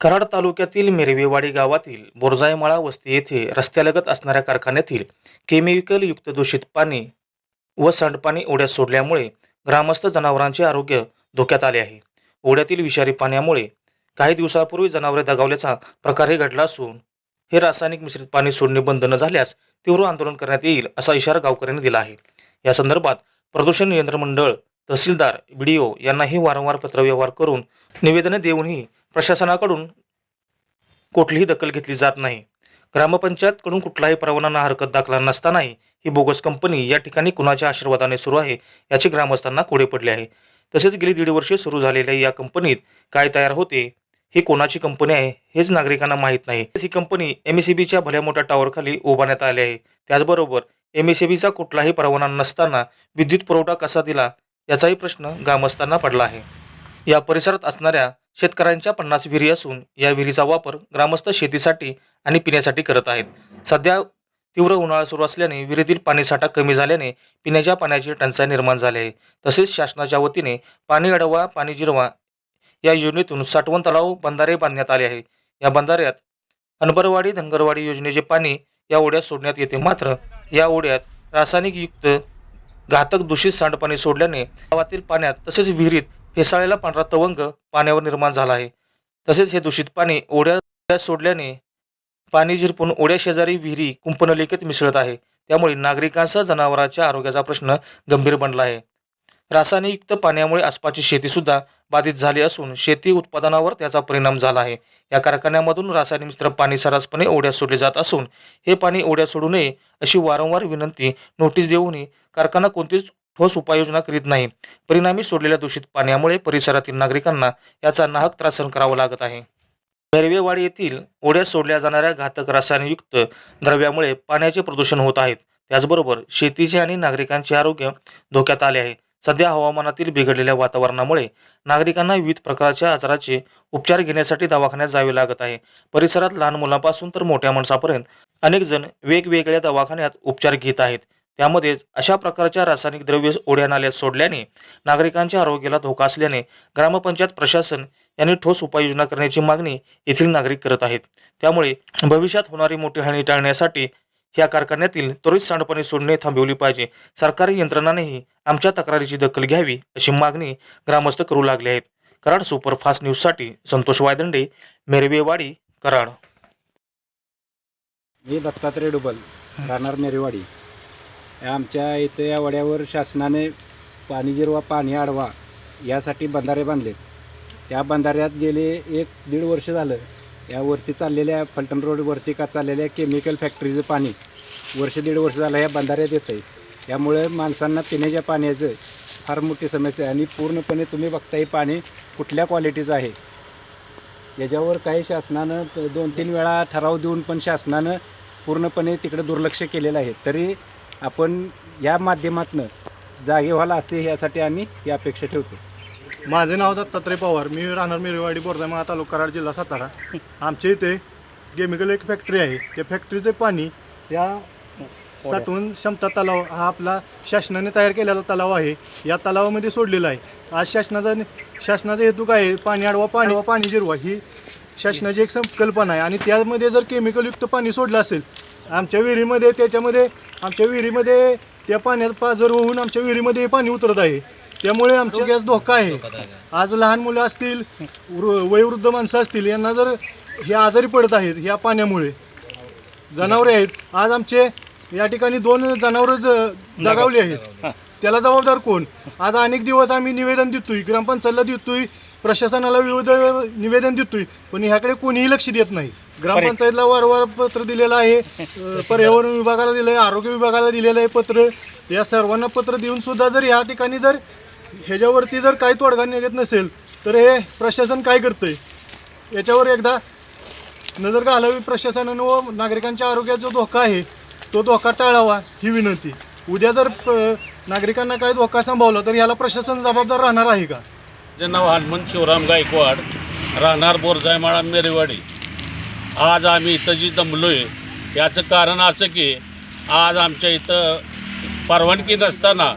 कराड तालुक्यातील मिरवेवाडी गावातील बोरजायमाळा वस्ती येथे रस्त्यालगत असणाऱ्या कारखान्यातील केमिकलयुक्त दूषित पाणी व सांडपाणी ओढ्यात सोडल्यामुळे ग्रामस्थ जनावरांचे आरोग्य धोक्यात आले आहे. ओढ्यातील विषारी पाण्यामुळे काही दिवसापूर्वी जनावरे दगावल्याचा प्रकारही घडला असून हे रासायनिक मिश्रित पाणी सोडणे बंद न झाल्यास तीव्र आंदोलन करण्यात येईल असा इशारा गावकऱ्यांनी दिला आहे. या संदर्भात प्रदूषण नियंत्रण मंडळ तहसीलदार ओ यांनाही वारंवार पत्रव्यवहार करून निवेदने देऊनही प्रशासनाकडून कुठलीही दखल घेतली जात नाही. ग्रामपंचायतकडून कुठलाही परवाना हरकत दाखला नसतानाही ही बोगस कंपनी या ठिकाणी कुणाच्या आशीर्वादाने सुरू आहे याची ग्रामस्थांना कोडे पडले आहे. तसेच गेली दीड वर्षे सुरू झालेल्या या कंपनीत काय तयार होते ही कोणाची कंपनी आहे हेच नागरिकांना माहीत नाही. ही कंपनी एम एस बीच्या भल्या मोठ्या टॉवरखाली उभारण्यात आली आहे. त्याचबरोबर एम एस बीचा कुठलाही परवाना नसताना विद्युत पुरवठा कसा दिला याचाही प्रश्न ग्रामस्थांना पडला आहे. या परिसरात असणाऱ्या शेतकऱ्यांच्या पन्नास विहिरी असून या विहिरीचा वापर ग्रामस्थ शेतीसाठी आणि पिण्यासाठी करत आहेत. सध्या तीव्र उन्हाळा सुरू असल्याने विहिरीतील पाणीसाठा कमी झाल्याने पिण्याच्या पाण्याची टंचाई निर्माण झाली आहे. तसेच शासनाच्या वतीने पाणी अडवा पाणी जिरवा या योजनेतून साठवण तलाव बंधारे बांधण्यात आले आहे. या बंधाऱ्यात अनबरवाडी धनगरवाडी योजनेचे पाणी या ओढ्यात सोडण्यात येते. मात्र या ओढ्यात रासायनिक युक्त घातक दूषित सांडपाणी सोडल्याने गावातील पाण्यात तसेच विहिरीत फेसाळलेला पांढरा तवंग पाण्यावर निर्माण झाला आहे. तसेच हे दूषित पाणी ओढ्या सोडल्याने पाणी झिरपून ओढ्या शेजारी विहिरी कुंपनलिकेत मिसळत आहे. त्यामुळे नागरिकांसह जनावरांच्या आरोग्याचा प्रश्न गंभीर बनला आहे. रासायनिकयुक्त पाण्यामुळे आसपासची शेतीसुद्धा बाधित झाली असून शेती उत्पादनावर त्याचा परिणाम झाला आहे. या कारखान्यामधून रासायनिक मिश्र पाणी सर्रासपणे ओढ्यात सोडले जात असून हे पाणी ओढ्यात सोडू नये अशी वारंवार विनंती नोटीस देऊनही कारखाना कोणतीच ठोस उपाययोजना करीत नाही. परिणामी सोडलेल्या दूषित पाण्यामुळे परिसरातील नागरिकांना याचा नाहक त्रास सहन करावा लागत आहे. बेरवेवाडी येथील ओढ्यात सोडल्या जाणाऱ्या घातक रासायनयुक्त द्रव्यामुळे पाण्याचे प्रदूषण होत आहेत त्याचबरोबर शेतीचे आणि नागरिकांचे आरोग्य धोक्यात आले आहे. सध्या हवामानातील बिघडलेल्या वातावरणामुळे नागरिकांना विविध प्रकारच्या आजाराचे उपचार घेण्यासाठी दवाखान्यात जावे लागत आहे. परिसरात लहान मुलांपासून तर मोठ्या माणसापर्यंत अनेक जण वेगवेगळ्या दवाखान्यात उपचार घेत आहेत. त्यामध्येच अशा प्रकारच्या रासायनिक द्रव्य ओढ्या नाल्यात सोडल्याने नागरिकांच्या आरोग्याला धोका असल्याने ग्रामपंचायत प्रशासन यांनी ठोस उपाययोजना करण्याची मागणी येथील नागरिक करत आहेत. त्यामुळे भविष्यात होणारी मोठी हानी टाळण्यासाठी या कारखान्यातील त्वरित सांडपाणी सोडणे थांबवली पाहिजे. सरकारी यंत्रणांनीही आमच्या तक्रारीची दखल घ्यावी अशी मागणी ग्रामस्थ करू लागले आहेत. कराड सुपरफास्ट न्यूजसाठी संतोष वायदंडे मेरवेवाडी कराड. मी दत्तात्रय डुबल राहणार मेरेवाडी आमच्या इथे या वड्यावर शासनाने पाणी जिरवा पाणी आडवा यासाठी बंधारे बांधले त्या बंधाऱ्यात गेले एक दीड वर्ष झालं. यावरती चाललेल्या फलटण रोडवरती का चाललेल्या केमिकल फॅक्टरीचं पाणी वर्ष दीड वर्ष झालं या बंधाऱ्यात येतं आहे त्यामुळे माणसांना पिण्याच्या पाण्याचं फार मोठी समस्या आहे आणि पूर्णपणे तुम्ही बघता हे पाणी कुठल्या क्वालिटीचं आहे. याच्यावर काही शासनानं दोन तीन वेळा ठराव देऊन पण शासनानं पूर्णपणे तिकडे दुर्लक्ष केलेलं आहे. तरी आपण या माध्यमातनं जागे व्हायला असे यासाठी आम्ही ही अपेक्षा ठेवतो. माझे नाव दत्तात्रय पवार. मी राहणार मिरवाडी बोरदामा तालुका कराड जिल्हा सातारा. आमच्या इथे केमिकल एक फॅक्टरी आहे. त्या फॅक्टरीचे पाणी या साठवून क्षमता तलाव हा आपला शासनाने तयार केलेला तलाव आहे. या तलावामध्ये सोडलेला आहे. आज शासनाचा शासनाचा हेतू काय आहे? पाणी अडवा पाणी पाणी जिरवा. ही शासनाची एक संकल्पना आहे. आणि त्यामध्ये जर केमिकलयुक्त पाणी सोडलं असेल आमच्या विहिरीमध्ये त्याच्यामध्ये आमच्या विहिरीमध्ये त्या पाण्यात पाजर होऊन आमच्या विहिरीमध्ये पाणी उतरत आहे. त्यामुळे आमच्या गॅस धोका आहे. आज लहान मुलं असतील वृ- वयोवृद्ध माणसं असतील यांना जर हे आजारी पडत आहेत ह्या पाण्यामुळे. जनावरे आहेत. आज आमचे या ठिकाणी दोन जनावरं ज- दगावली आहेत. त्याला जबाबदार कोण? आज अनेक दिवस आम्ही निवेदन देतोय ग्रामपंचायतला देतोय प्रशासनाला विविध निवेदन देतोय पण ह्याकडे कोणीही लक्ष देत नाही. ग्रामपंचायतला वारंवार पत्र दिलेलं आहे पर्यावरण विभागाला दिलं आहे आरोग्य विभागाला दिलेलं आहे पत्र. या सर्वांना पत्र देऊन सुद्धा जर या ठिकाणी जर ह्याच्यावरती जर काही तोडगा निघत नसेल तर हे प्रशासन काय करतंय? याच्यावर एकदा नजर घालावी प्रशासनानं व नागरिकांच्या आरोग्याचा जो धोका आहे तो धोका टाळावा ही विनंती. उद्या जर प- नागरिकांना काही धोका सांभावला तर याला प्रशासन जबाबदार राहणार आहे का? माझे नाव हनुमंत शिवराम गायकवाड राहणार बोरजायमाळा मेरेवाडी. आज आम्ही इथं जी जमलो आहे याचं कारण असं की आज आमच्या इथं परवानगी नसताना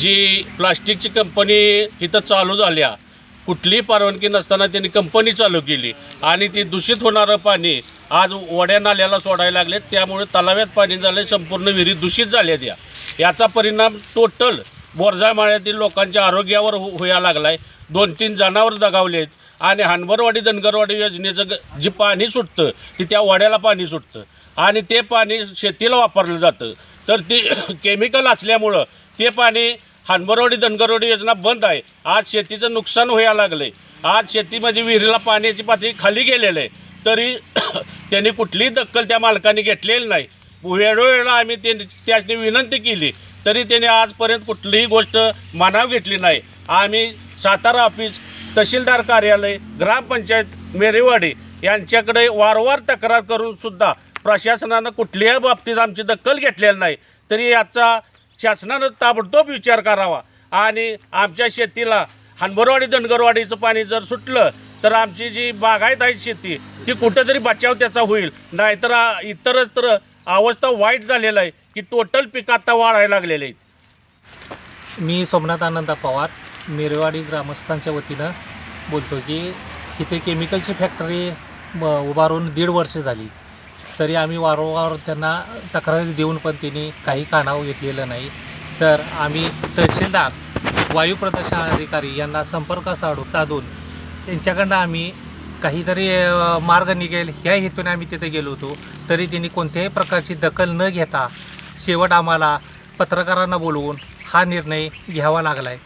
जी प्लास्टिकची कंपनी इथं चालू झाल्या कुठलीही परवानगी नसताना त्यांनी कंपनी चालू केली आणि ती दूषित होणारं पाणी आज वड्या नाल्याला सोडायला लागले त्यामुळे तलाव्यात पाणी झालं संपूर्ण विहिरी दूषित झाल्या त्या. याचा परिणाम टोटल बोरजा माळ्यातील लोकांच्या आरोग्यावर हो व्हायला लागला आहे दोन तीन जनावर दगावले आहेत आणि हानबरवाडी धनगरवाडी योजनेचं ग- जी पाणी सुटतं ते त्या वाड्याला पाणी सुटतं. आणि ते पाणी शेतीला वापरलं जातं. तर ती केमिकल असल्यामुळं ते पाणी हानबरवाडी धनगरवाडी योजना बंद आहे. आज शेतीचं नुकसान व्हायला लागलं आहे आज शेतीमध्ये विहिरीला पाण्याची पातळी खाली गेलेलं आहे. तरी त्यांनी कुठलीही दखल त्या मालकाने घेतलेली नाही. वेळोवेळा आम्ही त्यांनी त्याची विनंती केली. तरी त्याने आजपर्यंत कुठलीही गोष्ट मानाव घेतली नाही. आम्ही सातारा ऑफिस तहसीलदार कार्यालय ग्रामपंचायत मेरेवाडी यांच्याकडे वारंवार तक्रार करूनसुद्धा प्रशासनानं कुठल्याही बाबतीत आमची दखल घेतलेली नाही. तरी याचा शासनानं ताबडतोब विचार करावा. आणि आमच्या शेतीला हनबरवाडी धनगरवाडीचं पाणी जर सुटलं तर आमची जी बागायत आहे शेती ती कुठंतरी बचाव त्याचा होईल. नाहीतर इतरत्र तर अवस्था वाईट झालेला आहे. की टोटल पिकं आता वाढायला लागलेले आहेत. मी सोमनाथ आनंद पवार मिरवाडी ग्रामस्थांच्या वतीनं बोलतो की इथे केमिकलची फॅक्टरी ब- उभारून दीड वर्ष झाली. तरी आम्ही वारंवार त्यांना तक्रारी देऊन पण त्यांनी काही कानावं घेतलेलं नाही. तर आम्ही तहसीलदार वायू प्रदूषण अधिकारी यांना संपर्क साधू साधून त्यांच्याकडनं आम्ही काहीतरी मार्ग निघेल. ह्या हेतूने आम्ही तिथे गेलो होतो. तरी त्यांनी कोणत्याही प्रकारची दखल न घेता शेवट आम्हाला पत्रकारांना बोलवून हा निर्णय घ्यावा लागला आहे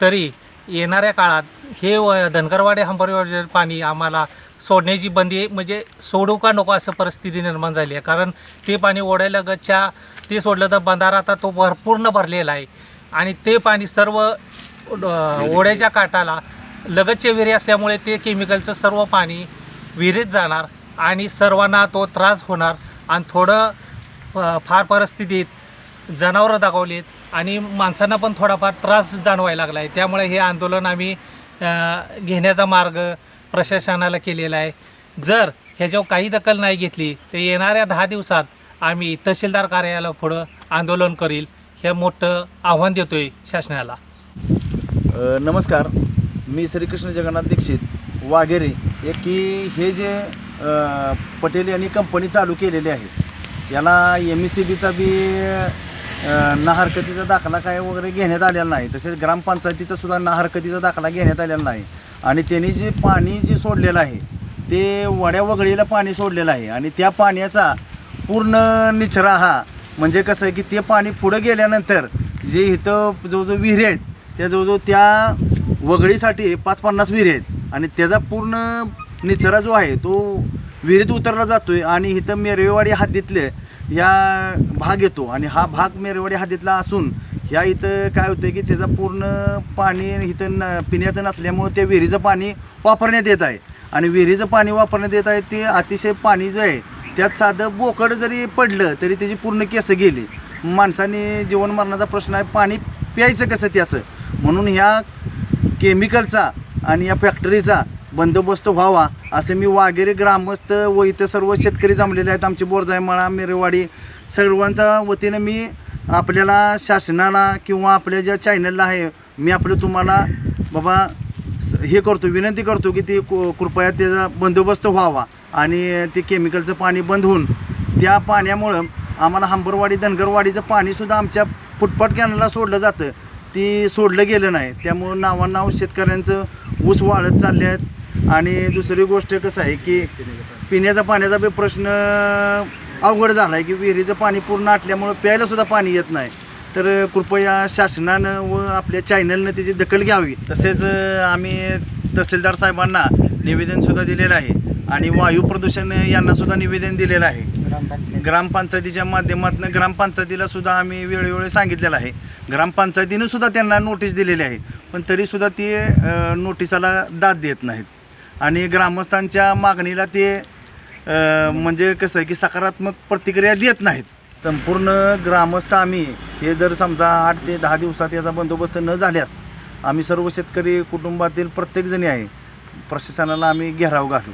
तरी येणाऱ्या काळात हे व धनगरवाडे हंबरवाडे पाणी आम्हाला सोडण्याची बंदी म्हणजे सोडू का नको असं परिस्थिती निर्माण झाली आहे. कारण ते पाणी ओढायलगतच्या ते सोडलं तर बंधारा आता तो भर पूर्ण भरलेला आहे. आणि ते पाणी सर्व ओढ्याच्या काठाला लगतचे विहिरी असल्यामुळे ते केमिकलचं सर्व पाणी विहिरीत जाणार आणि सर्वांना तो त्रास होणार आणि थोडं फ- फार परिस्थितीत जनावरं दाखवलीत आणि माणसांना पण थोडाफार त्रास जाणवायला लागला आहे त्यामुळे हे आंदोलन आम्ही घेण्याचा मार्ग प्रशासनाला केलेला आहे. जर ह्याच्यावर काही दखल नाही घेतली तर येणाऱ्या दहा दिवसात आम्ही तहसीलदार कार्यालयाला पुढं आंदोलन करील हे मोठं आव्हान देतो आहे शासनाला नमस्कार. मी श्रीकृष्ण जगन्नाथ दीक्षित वाघेरे की हे जे पटेल यांनी कंपनी चालू केलेली आहे याला एम एस सी बीचा बी ना हरकतीचा दाखला काय वगैरे घेण्यात आलेला नाही. तसेच ग्रामपंचायतीचा सुद्धा ना हरकतीचा दाखला घेण्यात आलेला नाही. आणि त्यांनी जे पाणी जे सोडलेलं आहे ते वड्या वगळीला पाणी सोडलेलं आहे. आणि त्या पाण्याचा पूर्ण निचरा हा म्हणजे कसं आहे की ते पाणी पुढं गेल्यानंतर जे इथं जवळजवळ विहिरी आहेत त्या जवळजवळ त्या वगळीसाठी पाच पन्नास विहिरी आहेत. आणि त्याचा पूर्ण निचरा जो आहे तो विहिरीत उतरला जातो आहे आणि इथं मेरवेवाडी हद्दीतले या भाग येतो. आणि हा भाग मेरवेवाडी हद्दीतला असून ह्या इथं काय होतं की त्याचा पूर्ण पाणी इथं न पिण्याचं नसल्यामुळं त्या विहिरीचं पाणी वापरण्यात येत आहे. आणि विहिरीचं पाणी वापरण्यात येत आहे ते अतिशय पाणी जे आहे त्यात साधं बोकड जरी पडलं तरी त्याची पूर्ण केसं गेली. माणसाने जीवन मरणाचा प्रश्न आहे पाणी प्यायचं कसं त्याचं म्हणून ह्या केमिकलचा आणि या फॅक्टरीचा बंदोबस्त व्हावा असे मी वाघेरे ग्रामस्थ व इथं सर्व शेतकरी जमलेले आहेत. आमचे बोरजायमाळा मिरेवाडी सर्वांच्या वतीनं मी आपल्याला शासनाला किंवा आपल्या ज्या चॅनलला आहे मी आपलं तुम्हाला बाबा स- हे करतो विनंती करतो की ती कु- कृपया त्याचा बंदोबस्त व्हावा आणि ते केमिकलचं पाणी बंद होऊन त्या पाण्यामुळं आम्हाला हंबरवाडी धनगरवाडीचं पाणीसुद्धा आमच्या फुटपाट कॅनला सोडलं जातं. ती सोडलं गेलं नाही. त्यामुळं नावानाव शेतकऱ्यांचं ऊस वाढत चालले आहेत. आणि दुसरी गोष्ट कसं आहे की पिण्याचा पाण्याचा बी प्रश्न अवघड झाला आहे की विहिरीचं पाणी पूर्ण आटल्यामुळं प्यायलासुद्धा पाणी येत नाही. तर कृपया शासनानं व आपल्या चॅनलनं त्याची दखल घ्यावी. तसेच आम्ही तहसीलदार साहेबांना निवेदनसुद्धा दिलेलं आहे आणि वायू प्रदूषण यांनासुद्धा निवेदन दिलेलं आहे. ग्रामपंचायतीच्या माध्यमातून ग्रामपंचायतीला सुद्धा आम्ही वेळोवेळी सांगितलेलं आहे. ग्रामपंचायतीनं सुद्धा त्यांना नोटीस दिलेली आहे. पण तरीसुद्धा ते नोटिसाला दाद देत नाहीत. आणि ग्रामस्थांच्या मागणीला ते अ, म्हणजे कसं आहे की सकारात्मक प्रतिक्रिया देत नाहीत. संपूर्ण ग्रामस्थ आम्ही हे जर समजा आठ ते दहा दिवसात याचा बंदोबस्त न झाल्यास आम्ही सर्व शेतकरी कुटुंबातील प्रत्येकजणी आहे प्रशासनाला आम्ही घेराव घालू.